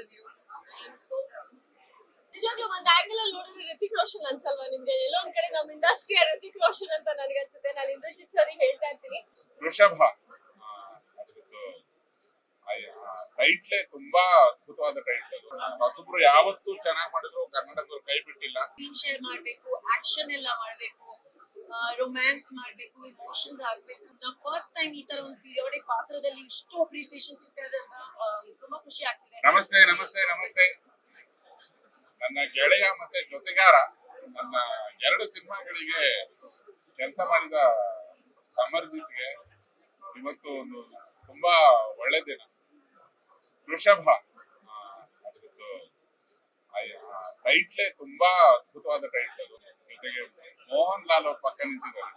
Review so ನಿಜವಾಗ್ಲೂ ಒಂದ್ angle ಅಲ್ಲಿ ನೋಡಿದ್ರೆ ರಿತಿಕ್ ರೋಷನ್ ಅನ್ಸಲ್ವಾ ನಿಮ್ಗೆ? ಎಲ್ಲೋ ಒಂದ್ ಕಡೆ ನಮ್ ಇಂಡಸ್ಟ್ರಿಯ ರಿತಿಕ್ ರೋಷನ್ ಅಂತ ನನಗೆ ಅನ್ಸುತ್ತೆ ನಾನು ಇಂದ್ರಜಿತ್ ಸರಿ ಹೇಳ್ತಾ ಇರ್ತೀನಿ. ವೃಷಭ. ಟೈಟ್ಲೇ ತುಂಬಾ ಅದ್ಭುತವಾದ ಟೈಟ್ಲ್ ಹೊಸಬ್ರು ಯಾವತ್ತೂ ಚೆನ್ನಾಗಿ ಮಾಡಿದ್ರು ಕರ್ನಾಟಕದವ್ರು ಕೈ ಬಿಟ್ಟಿಲ್ಲ. ಸ್ಕ್ರೀನ್ ಶೇರ್ ಮಾಡ್ಬೇಕು ಆಕ್ಷನ್ ಎಲ್ಲ ಮಾಡ್ಬೇಕು ರೊಮ್ಯಾನ್ಸ್ ಮಾಡ್ಬೇಕು ಇಮೋಷನ್ಸ್ ಆಗ್ಬೇಕು. ನಾ ಫಸ್ಟ್ ಟೈಮ್ ಈ ತರ ಒಂದು ಪೀರಿಯಾಡಿಕ್ ಪಾತ್ರದಲ್ಲಿ ಇಷ್ಟು ಅಪ್ರಿಸಿಯೇಷನ್ ಸಿಗ್ತಾ ಇದೆ ಅಂತ ತುಂಬಾ ಖುಷಿ ಆಗ್ತಿದೆ. ನಮಸ್ತೆ ನಮಸ್ತೆ ನಮಸ್ತೆ. ನನ್ನ ಗೆಳೆಯ ಮತ್ತೆ ಜೊತೆಗಾರ ನನ್ನ ಎರಡು ಸಿನಿಮಾಗಳಿಗೆ ಕೆಲಸ ಮಾಡಿದ ಸಮರ್ಜಿತ್ಗೆ ಇವತ್ತು ಒಂದು ತುಂಬಾ ಒಳ್ಳೆ ದಿನ. ವೃಷಭ ಟೈಟ್ಲೆ ತುಂಬಾ ಅದ್ಭುತವಾದ ಟೈಟ್ಲ್ ಅದು. ಜೊತೆಗೆ ಮೋಹನ್ ಲಾಲ್ ಅವ್ರ ಪಕ್ಕ ನಿಂತಿದ್ದಾರೆ.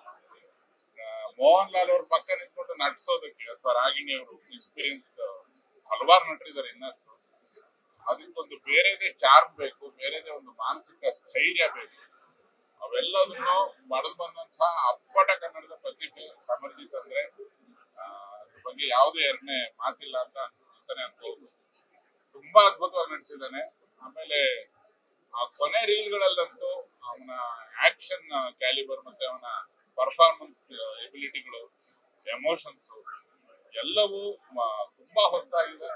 ಮೋಹನ್ ಲಾಲ್ ಅವ್ರ ಪಕ್ಕ ನಿಂತ್ಕೊಂಡು ನಟಿಸೋದಕ್ಕೆ ಅಥವಾ ರಾಗಿಣಿ ಅವರು ಎಕ್ಸ್ಪೀರಿಯನ್ಸ್ ಹಲವಾರು ನಟರಿದ್ದಾರೆ ಇನ್ನಷ್ಟು. ಅದಕ್ಕೊಂದು ಬೇರೆದೇ ಚಾರ್ಮ್ ಬೇಕು, ಬೇರೆದೇ ಒಂದು ಮಾನಸಿಕ ಸ್ಥೈರ್ಯ ಬೇಕು. ಅವೆಲ್ಲದನ್ನು ಮಾಡಲು ಬಂದಂತಹ ಅಪ್ಪಟ ಕನ್ನಡದ ಪ್ರತಿಭೆ ಸಮರ್ಜಿತ್ ಅಂದ್ರೆ ಅದ್ರ ಬಗ್ಗೆ ಯಾವುದೇ ಎರಡನೇ ಮಾತಿಲ್ಲ ಅಂತ ಅಂತಾನೆ ಅನ್ಬೋದು. ತುಂಬಾ ಅದ್ಭುತವಾಗಿ ನಡೆಸಿದ್ದಾನೆ ಆಮೇಲೆ ಆ ಕೊನೆ ರೀಲ್ಗಳಲ್ಲಂತೂ ಅವನ ಆಕ್ಷನ್ ಕ್ಯಾಲಿಬರ್ ಮತ್ತೆ ಅವನ ಪರ್ಫಾರ್ಮೆನ್ಸ್ ಎಬಿಲಿಟಿಗಳು ಎಮೋಷನ್ಸ್ ಎಲ್ಲವೂ ತುಂಬಾ ಹೊಸದಾಗಿದೆ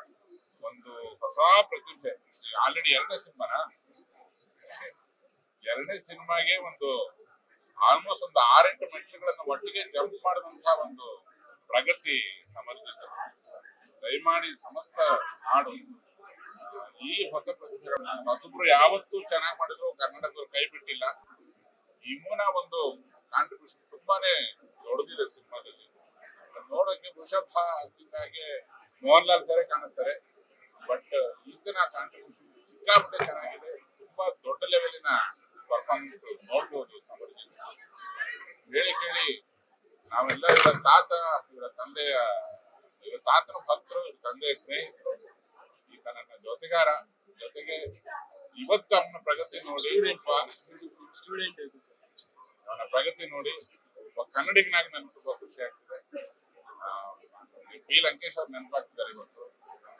ಒಂದು ಹೊಸ ಪ್ರತಿಭೆ ಆಲ್ರೆಡಿ ಎರಡನೇ ಸಿನಿಮಾನ? ಎರಡನೇ ಸಿನಿಮಾಗೆ ಒಂದು ಆಲ್ಮೋಸ್ಟ್ ಒಂದು ಆರೆಂಟು ಮೆಟ್ಲುಗಳನ್ನ ಒಟ್ಟಿಗೆ ಜಂಪ್ ಮಾಡಿದಂತಹ ಒಂದು ಪ್ರಗತಿ ಸಮರ್ಜಿತ ದಯಮಾಡಿ ಸಮಸ್ತ ನಾಡು ಈ ಹೊಸ ಪ್ರತಿಭೆಗಳನ್ನ ಹೊಸಬ್ರು ಯಾವತ್ತೂ ಚೆನ್ನಾಗಿ ಮಾಡಿದ್ರು, ಕರ್ನಾಟಕದವ್ರು ಕೈ ಬಿಟ್ಟಿಲ್ಲ. ಇಮ್ಮುನ ಒಂದು ಕಾಂಟ್ರಿಬ್ಯೂಷನ್ ತುಂಬಾನೇ ದೊಡ್ಡದಿದೆ ಸಿನಿಮಾದಲ್ಲಿ. ನೋಡೋಕೆ ವೃಷಭ ಹಾಗೆ ಮೋಹನ್ ಲಾಲ್ ಸರೇ ಕಾಣಿಸ್ತಾರೆ. ಬಟ್ ಈತನ ಕಾಂಟ್ರಿಬ್ಯೂಷನ್ ಸಿಕ್ಕಾಪಟ್ಟೆ ಚೆನ್ನಾಗಿದೆ. ತುಂಬಾ ದೊಡ್ಡ ಲೆವೆಲಿನ ಪರ್ಫಾರ್ಮೆನ್ಸ್ ನೋಡ್ಬೋದು ಸಮರ್ಜಿತ್ ಹೇಳಿ ಕೇಳಿ ನಾವೆಲ್ಲ ಇವರ ತಾತ ಇವರ ತಂದೆಯ ಇವರ ತಾತನ ಭಕ್ತರು ಇವರ ತಂದೆಯ ಸ್ನೇಹಿತರು ಈತ ನನ್ನ ಜೊತೆಗಾರ ಜೊತೆಗೆ ಇವತ್ತು ಅವನ ಪ್ರಗತಿ ನೋಡಿ ಸ್ಟೂಡೆಂಟ್ ಅವನ ಪ್ರಗತಿ ನೋಡಿ ಒಬ್ಬ ಕನ್ನಡಿಗನಾಗಿ ನನ್ಗೆ ತುಂಬಾ ಖುಷಿ ಆಗ್ತಿದೆ. ಬಿ ಲಂಕೇಶ್ ಅವ್ರು ನೆನಪಾಗ್ತಿದ್ದಾರೆ ಇವತ್ತು.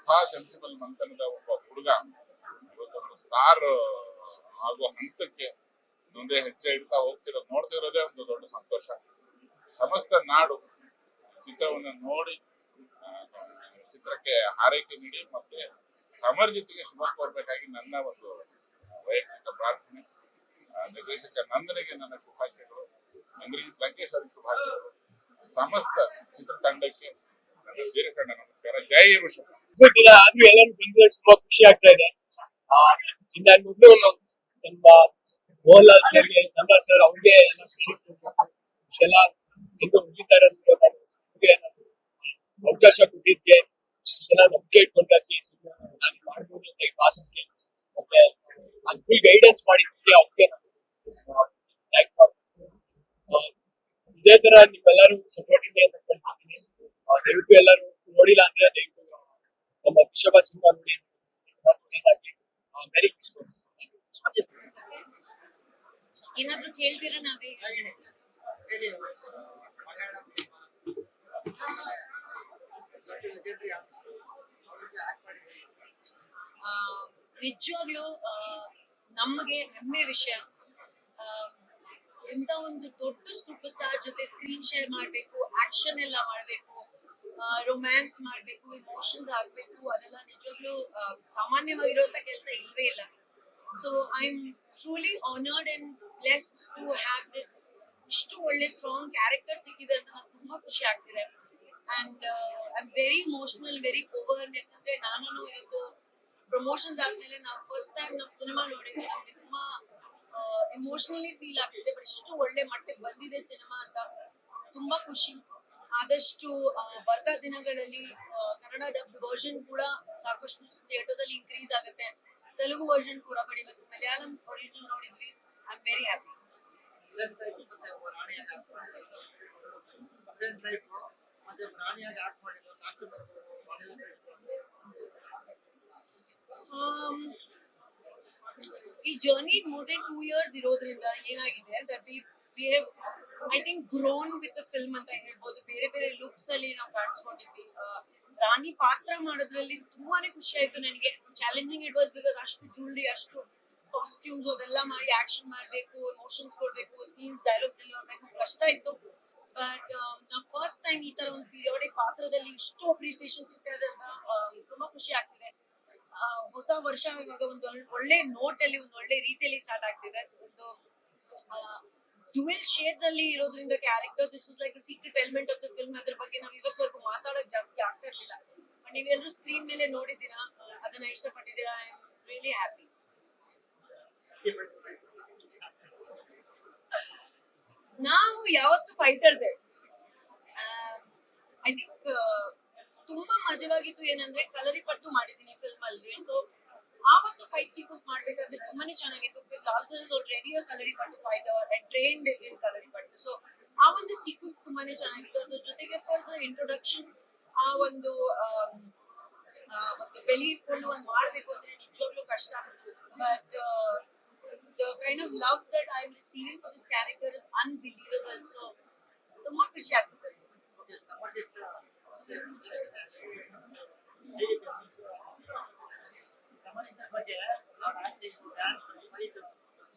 ಅಂತಹ ಸೆನ್ಸಿಬಲ್ ಮಂತನದ ಒಬ್ಬ ಹುಡುಗ, ಇವತ್ತೊಂದು ಸ್ಟಾರ್ ಆಗುವ ಹಂತಕ್ಕೆ ಮುಂದೆ ಹೆಜ್ಜೆ ಇಡ್ತಾ ಹೋಗ್ತಿರೋದು ನೋಡ್ತಿರೋದೇ ಒಂದು ದೊಡ್ಡ ಸಂತೋಷ. ಸಮಸ್ತ ನಾಡು ಚಿತ್ರವನ್ನು ನೋಡಿ ಚಿತ್ರಕ್ಕೆ ಹಾರೈಕೆ ನೀಡಿ ಮತ್ತೆ ಸಮರ್ಜಿತಿಗೆ ಶುಭ ಕೋರ್ಬೇಕಾಗಿ ನನ್ನ ಒಂದು ವೈಯಕ್ತಿಕ ಪ್ರಾರ್ಥನೆ. ನಿರ್ದೇಶಕ ನಂದನಿಗೆ ನನ್ನ ಶುಭಾಶಯಗಳು. ನಂದನಿಗೆ ಲಂಕೇಶ್ ಅವರಿಗೆ ಶುಭಾಶಯಗಳು. ಸಮಸ್ತ ಚಿತ್ರತಂಡಕ್ಕೆ ನನ್ನ ದೀರ್ಘ ನಮಸ್ಕಾರ. ಜೈ ಋಷಭ. ಇಲ್ಲ ಆದ್ರೂ ಎಲ್ಲರೂ ಬಂದ್ರೆ ತುಂಬಾ ಖುಷಿ ಆಗ್ತಾ ಇದೆ. ಇನ್ನ ಮೊದಲು ನಮ್ಮ ಮೋಹನ್ಲಾಲ್ ಸರ್ ನಮ್ಮ ಸರ್ ಅವ್ರಿಗೆ ಎಲ್ಲ ತಿಂದು ಮುಗಿತಾರೆ ಅವಕಾಶ ಕೊಟ್ಟಿದ್ದೆ ಎಲ್ಲ ನಂಬಿಕೆ ಇಟ್ಕೊಂಡಾಗಿ ನಾನು ಮಾಡ್ಬೋದು ಅಂತ ಈ ಮತ್ತೆ ನಾನು ಫುಲ್ ಗೈಡೆನ್ಸ್ ಮಾಡಿದ್ದಕ್ಕೆ ಅವ್ರಿಗೆ ಇದೇ ತರ ನಿಮ್ಮೆಲ್ಲರೂ ಸಪೋರ್ಟ್ ಇದೆ ಅಂತ ಕೇಳ್ಕೊತೀನಿ ಆ, ದಯವಿಟ್ಟು ಎಲ್ಲರೂ ನೋಡಿಲ್ಲ ಅಂದ್ರೆ ಸಿನಿಮಾ ನೋಡಿ ಮೆರಿ ಕ್ರಿಸ್ಮಸ್ ಏನಾದ್ರೂ ಕೇಳ್ತೀರಾ ನಾವೇ? ನಿಜವಾಗ್ಲೂ ನಮಗೆ ಹೆಮ್ಮೆ ವಿಷಯ. ಇಂಥ ಒಂದು ದೊಡ್ಡ ಸೂಪರ್ ಸ್ಟಾರ್ ಜೊತೆ ಸ್ಕ್ರೀನ್ ಶೇರ್ ಮಾಡಬೇಕು ಆಕ್ಷನ್ ಎಲ್ಲ ಮಾಡಬೇಕು. ರೊಮ್ಯಾನ್ಸ್ ಮಾಡಬೇಕು ಇಮೋಷನ್ಸ್ ಆಗ್ಬೇಕು, ಅದೆಲ್ಲ ನಿಜವಾಗ್ಲೂ ಸಾಮಾನ್ಯವಾಗಿರುವಂತ ಕೆಲಸ ಇಲ್ವೇ ಇಲ್ಲ. So I am truly honoured and blessed to have this ಇಷ್ಟು ಒಳ್ಳೆ ಸ್ಟ್ರಾಂಗ್ ಕ್ಯಾರೆಕ್ಟರ್ ಸಿಕ್ಕಿದೆ ಅಂತ ನಂಗೆ ತುಂಬಾ ಖುಷಿ ಆಗ್ತಿದೆ. And I very emotional very over ಯಾಕಂದ್ರೆ ನಾನು ಇವತ್ತು ಪ್ರಮೋಷನ್ಸ್ ಆದ್ಮೇಲೆ ನಾವು ಫಸ್ಟ್ ಟೈಮ್ ನಾವು ಸಿನಿಮಾ ನೋಡಿದ್ವಿ. ನಮಗೆ ತುಂಬಾ ಇಮೋಷನಲಿ ಫೀಲ್ ಆಗ್ತಿದೆ. ಬಟ್ ಇಷ್ಟು ಒಳ್ಳೆ ಮಟ್ಟಕ್ಕೆ ಬಂದಿದೆ ಸಿನಿಮಾ ಅಂತ ತುಂಬಾ ಖುಷಿ. ಆದಷ್ಟು ಬರ್ತಾ ದಿನಗಳಲ್ಲಿ ಕನ್ನಡ ಡಬ್ ವರ್ಷನ್ ಕೂಡ ಸಾಕಷ್ಟು ಥಿಯೇಟರ್ಸ್ ಅಲ್ಲಿ ಇನ್ಕ್ರೀಸ್ ಆಗುತ್ತೆ. ತೆಲುಗು ವರ್ಷನ್ ಕೂಡ ಪಡಿಬೇಕು ಮಲಯಾಳಂ ಒರಿಜಿನಲ್ ನೋಡಿದ್ವಿ. ಐ ವೆರಿ ಹ್ಯಾಪಿ ಈ journey more than two years ಇರೋದ್ರಿಂದ ಏನಾಗಿದೆ? That we we have I think grown the film ಅಂತ ಹೇಳ್ಬೋದು. ಬೇರೆ ಬೇರೆ ಲುಕ್ಸ್ ಅಲ್ಲಿ ನಾವು ಕಾಣಿಸ್ಕೊಂಡಿದ್ವಿ. ರಾಣಿ ಪಾತ್ರ ಮಾಡೋದ್ರಲ್ಲಿ ತುಂಬಾನೇ ಖುಷಿ ಆಯ್ತು ನನಗೆ. ಚಾಲೆಂಜಿಂಗ್ ಇಟ್ ವಾಸ್ ಬಿಕಾಸ್ ಅಷ್ಟು ಜ್ಯುವೆಲ್ರಿ ಅಷ್ಟು ಕಾಸ್ಟ್ಯೂಮ್ಸ್ ಅದೆಲ್ಲ ಮಾಡಿ ಆಕ್ಷನ್ ಮಾಡಬೇಕು ಎಮೋಷನ್ಸ್ ಕೊಡಬೇಕು ಸೀನ್ಸ್ ಡೈಲಾಗ್ಸ್ ಎಲ್ಲ ಮಾಡಬೇಕು ಕಷ್ಟ ಇತ್ತು. ಬಟ್ ನಾವು ಫಸ್ಟ್ ಟೈಮ್ ಈ ತರ ಒಂದು ಪೀರಿಯಾಡಿಕ್ ಪಾತ್ರದಲ್ಲಿ ಇಷ್ಟು ಅಪ್ರಿಸಿಯೇಷನ್ ಸಿಗ್ತಾ ಅಂತ ಆ, ತುಂಬಾ ಖುಷಿ ಆಗ್ತಿದೆ. ಹೊಸ ವರ್ಷ ಇವಾಗ ಒಂದು ಒಳ್ಳೆ ನೋಟ್ ಅಲ್ಲಿ ಒಂದು ಒಳ್ಳೆ ರೀತಿಯಲ್ಲಿ ಸ್ಟಾರ್ಟ್ ಆಗ್ತಿದೆ. ಒಂದು ಡುವೆಲ್ ಶೇಡ್ಸ್ ಅಲ್ಲಿ ಇರೋದ್ರಿಂದ character this was like secret element of the film ಅದ್ರ ಬಗ್ಗೆ ನಾವು ಇವತ್ತವರೆಗೂ ಮಾತಾಡೋಕೆ ಜಾಸ್ತಿ ಆಗ್ತಾ ಇರ್ಲಿಲ್ಲ. ಬಟ್ ನೀವೆಲ್ಲರೂ ಸ್ಕ್ರೀನ್ ಮೇಲೆ ನೋಡಿದ್ದೀರಾ? ಅದನ್ನ ಇಷ್ಟಪಟ್ಟಿದ್ದೀರಾ? ಐ ಆಮ್ ರಿಯಲಿ ಹ್ಯಾಪಿ ನಾವು ಯಾವತ್ತು ಫೈಟರ್ಸ್ ಐ ಥಿಂಕ್ ತುಂಬಾ ಮಜವಾಗಿತ್ತು ಏನಂದ್ರೆ ಕಲರಿ ಪಟ್ಟು ಮಾಡಿದೀನಿ ಫಿಲ್ಮ್ ಅಲ್ಲಿ. ಸೊ ಆವತ್ತು ಫೈಟ್ ಸೀಕ್ವೆನ್ಸ್ ಮಾಡ್ಬೇಕಾದ್ರೆ ತುಂಬಾನೇ ಚೆನ್ನಾಗಿತ್ತು. Because Lal sir is already a Kalari pattu fighter and trained in Kalari pattu so ಆ ಒಂದು ಸೀಕ್ವೆನ್ಸ್ ತುಂಬಾನೇ ಚೆನ್ನಾಗಿತ್ತು. ಅದ್ರ ಜೊತೆಗೆ ಫಸ್ಟ್ ಇಂಟ್ರೊಡಕ್ಷನ್ ಆ ಒಂದು ಆ, ಒಂದು ಬೆಲೆ ಇಟ್ಕೊಂಡು ಒಂದು ಮಾಡ್ಬೇಕು ಅಂದ್ರೆ ನಿಜವಾಗ್ಲೂ ಕಷ್ಟ. But the kind of love that I am receiving for this character is unbelievable so ತುಂಬಾ ಖುಷಿ ಆಗ್ತದೆ ಓಕೆ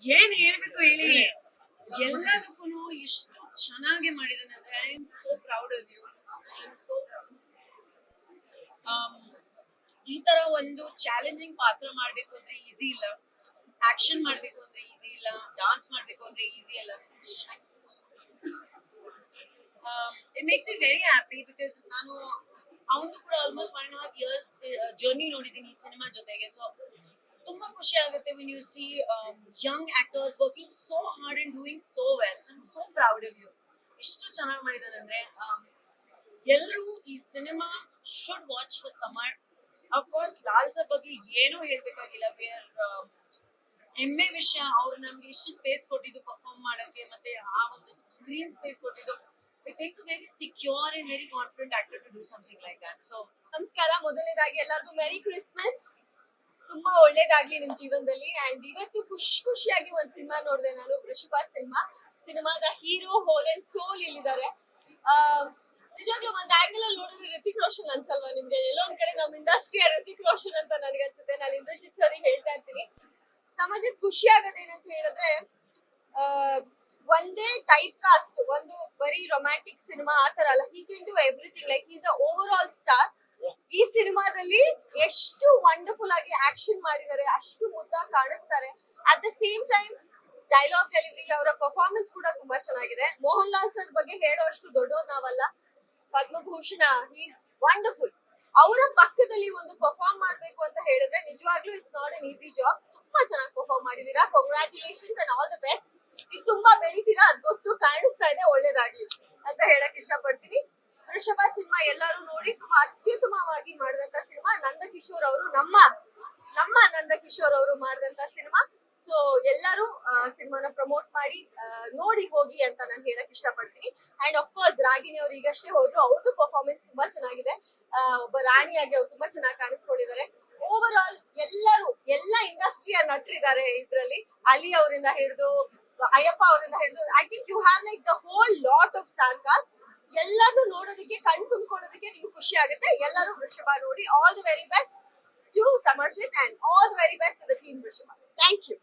ಏನ್ ಹೇಳ್ಬೇಕು ಹೇಳಿ? ಎಲ್ಲದಕ್ಕೂ ಎಷ್ಟು ಚೆನ್ನಾಗಿ ಮಾಡಿದಾನೆ ಅಂದ್ರೆ I am so proud of you I am so proud ಈ ತರ ಒಂದು ಚಾಲೆಂಜಿಂಗ್ ಪಾತ್ರ ಮಾಡ್ಬೇಕು ಅಂದ್ರೆ ಈಸಿ ಇಲ್ಲ. ಆಕ್ಷನ್ ಮಾಡ್ಬೇಕು ಅಂದ್ರೆ ಈಸಿ ಇಲ್ಲ. ಡಾನ್ಸ್ ಮಾಡ್ಬೇಕು ಅಂದ್ರೆ ಈಸಿ ಅಲ್ಲ. It makes me very happy because ನಾನು ಅವನು ಕೂಡ almost one and half years journey ನೋಡಿದ್ದೀನಿ ಈ ಸಿನಿಮಾ ಜೊತೆಗೆ. ಸೊ ತುಂಬಾ ಖುಷಿ ಆಗುತ್ತೆ when you see young actors working so hard and doing so well I so proud of you ಎಷ್ಟು ಚೆನ್ನಾಗಿ ಮಾಡಿದಾರೆ ಅಂದ್ರೆ ಎಲ್ಲರೂ ಈ cinema should watch for Samar of course Lal sir ಬಗ್ಗೆ ಏನೂ ಹೇಳ್ಬೇಕಾಗಿಲ್ಲ. ವೇರ್ ಹೆಮ್ಮೆ ವಿಷಯ. ಅವ್ರು ನಮ್ಗೆ ಇಷ್ಟು ಸ್ಪೇಸ್ ಕೊಟ್ಟಿದ್ದು ಪರ್ಫಾರ್ಮ್ ಮಾಡಕ್ಕೆ, ಮತ್ತೆ ಆ ಒಂದು ಸ್ಕ್ರೀನ್ ಸ್ಪೇಸ್ ಕೊಟ್ಟಿದ್ದು it takes a very secure and very confident actor to do something like that so ನಮಸ್ಕಾರ. ಮೊದಲನೇದಾಗಿ ಎಲ್ಲರಿಗೂ ಮೆರಿ ಕ್ರಿಸ್ಮಸ್ ತುಂಬಾ ಒಳ್ಳೇದಾಗ್ಲಿ ನಿಮ್ ಜೀವನದಲ್ಲಿ. ಅಂಡ್ ಇವತ್ತು ಖುಷಿ ಖುಷಿಯಾಗಿ ಒಂದ್ ಸಿನಿಮಾ ನೋಡಿದೆ ನಾನು, ವೃಷಭ ಸಿನಿಮಾ. ಸಿನಿಮಾದ ಹೀರೋ, ಹೋಲ್ ಅಂಡ್ ಸೋಲ್ ಇಲ್ಲಿದ್ದಾರೆ. ನಿಜವಾಗ್ಲೂ ಒಂದ್ ಆಂಗಲ್ ಅಲ್ಲಿ ನೋಡಿದ್ರೆ ರಿತಿಕ್ ರೋಷನ್ ಅನ್ಸಲ್ವಾ ನಿಮ್ಗೆ? ಎಲ್ಲೊಂದ್ ಕಡೆ ನಮ್ ಇಂಡಸ್ಟ್ರಿಯ ರಿತಿಕ್ ರೋಷನ್ ಅಂತ ನನಗೆ ಅನ್ಸುತ್ತೆ. ನಾನು ಇಂದ್ರಜಿತ್ ಸರ್ ಹೇಳ್ತಾ ಇರ್ತೀನಿ. ಸಮಾಜಕ್ಕೆ ಖುಷಿ ಆಗೋದೇನಂತ ಹೇಳಿದ್ರೆ ಒಂದೇ ಟೈಪ್ ಕಾಸ್ಟ್ ಒಂದು ಬರೀ ರೊಮ್ಯಾಂಟಿಕ್ ಸಿನಿಮಾ ಆತರ ಅಲ್ಲ. He can do everything like is over all star ಈ ಸಿನಿಮಾದಲ್ಲಿ ಎಷ್ಟು ವಂಡರ್ಫುಲ್ ಆಗಿ ಆಕ್ಷನ್ ಮಾಡಿದ್ದಾರೆ, ಅಷ್ಟು ಮುದ್ದ ಕಾಣಿಸ್ತಾರೆ. At the same time dialogue delivery ಅವರ ಪರ್ಫಾರ್ಮೆನ್ಸ್ ಕೂಡ ತುಂಬಾ ಚೆನ್ನಾಗಿದೆ. ಮೋಹನ್ ಲಾಲ್ ಸರ್ ಬಗ್ಗೆ ಹೇಳೋ ಅಷ್ಟು ದೊಡ್ಡವ್ರು ನಾವಲ್ಲ. ಪದ್ಮಭೂಷಣ ಈಸ್ ವಂಡರ್ಫುಲ್ ಅವರ ಪಕ್ಕದಲ್ಲಿ ಒಂದು ಪರ್ಫಾರ್ಮ್ ಮಾಡ್ಬೇಕು ಅಂತ ಹೇಳಿದ್ರೆ ನಿಜವಾಗ್ಲೂ it's not an easy job ತುಂಬಾ ಚೆನ್ನಾಗಿ ಪರ್ಫಾರ್ಮ್ ಮಾಡಿದೀರಾ congratulations and all the best ಈಗ ತುಂಬಾ ಬೆಳಿತೀರಾ ಅದ್ ಗೊತ್ತು ಕಾಣಿಸ್ತಾ ಇದೆ ಒಳ್ಳೇದಾಗ್ಲಿ ಅಂತ ಹೇಳಕ್ ಇಷ್ಟಪಡ್ತೀನಿ ವೃಷಭ ಸಿನಿಮಾ ಎಲ್ಲರೂ ನೋಡಿ ತುಂಬಾ ಅತ್ಯುತ್ತಮವಾಗಿ ಮಾಡಿದಂತ ಸಿನಿಮಾ ನಂದ ಕಿಶೋರ್ ಅವರು ನಮ್ಮ ನಮ್ಮ ನಂದ ಕಿಶೋರ್ ಅವರು ಮಾಡಿದಂತ ಸಿನಿಮಾ ಸೊ ಎಲ್ಲರೂ ಸಿನಿಮಾನ ಪ್ರಮೋಟ್ ಮಾಡಿ ಆ, ನೋಡಿ ಹೋಗಿ ಅಂತ ನಾನು ಹೇಳಕ್ ಇಷ್ಟಪಡ್ತೀನಿ ಅಂಡ್ ಆಫ್ ಕೋರ್ಸ್ ರಾಗಿಣಿ ಅವ್ರು ಈಗಷ್ಟೇ ಹೋದ್ರು ಅವ್ರದ್ದು ಪರ್ಫಾರ್ಮೆನ್ಸ್ ತುಂಬಾ ಚೆನ್ನಾಗಿದೆ. ಒಬ್ಬ ರಾಣಿಯಾಗಿ ಅವ್ರು ತುಂಬಾ ಚೆನ್ನಾಗಿ ಕಾಣಿಸ್ಕೊಂಡಿದ್ದಾರೆ. ಓವರ್ ಆಲ್ ಎಲ್ಲರೂ, ಎಲ್ಲ ಇಂಡಸ್ಟ್ರಿಯ ನಟರಿದ್ದಾರೆ ಇದ್ರಲ್ಲಿ. ಅಲಿ ಅವರಿಂದ ಹಿಡಿದು, ಅಯ್ಯಪ್ಪ ಅವರಿಂದ ಹಿಡಿದು I think you have like the whole lot of star cast ಎಲ್ಲಾನು ನೋಡೋದಕ್ಕೆ, ಕಣ್ ತುಂಬಿಕೊಳ್ಳೋದಕ್ಕೆ ನಿಮ್ಗೆ ಖುಷಿ ಆಗುತ್ತೆ. ಎಲ್ಲರೂ ವೃಷಭ ನೋಡಿ all the very best to Samarjit and all the very best to the team Vrushabha thank you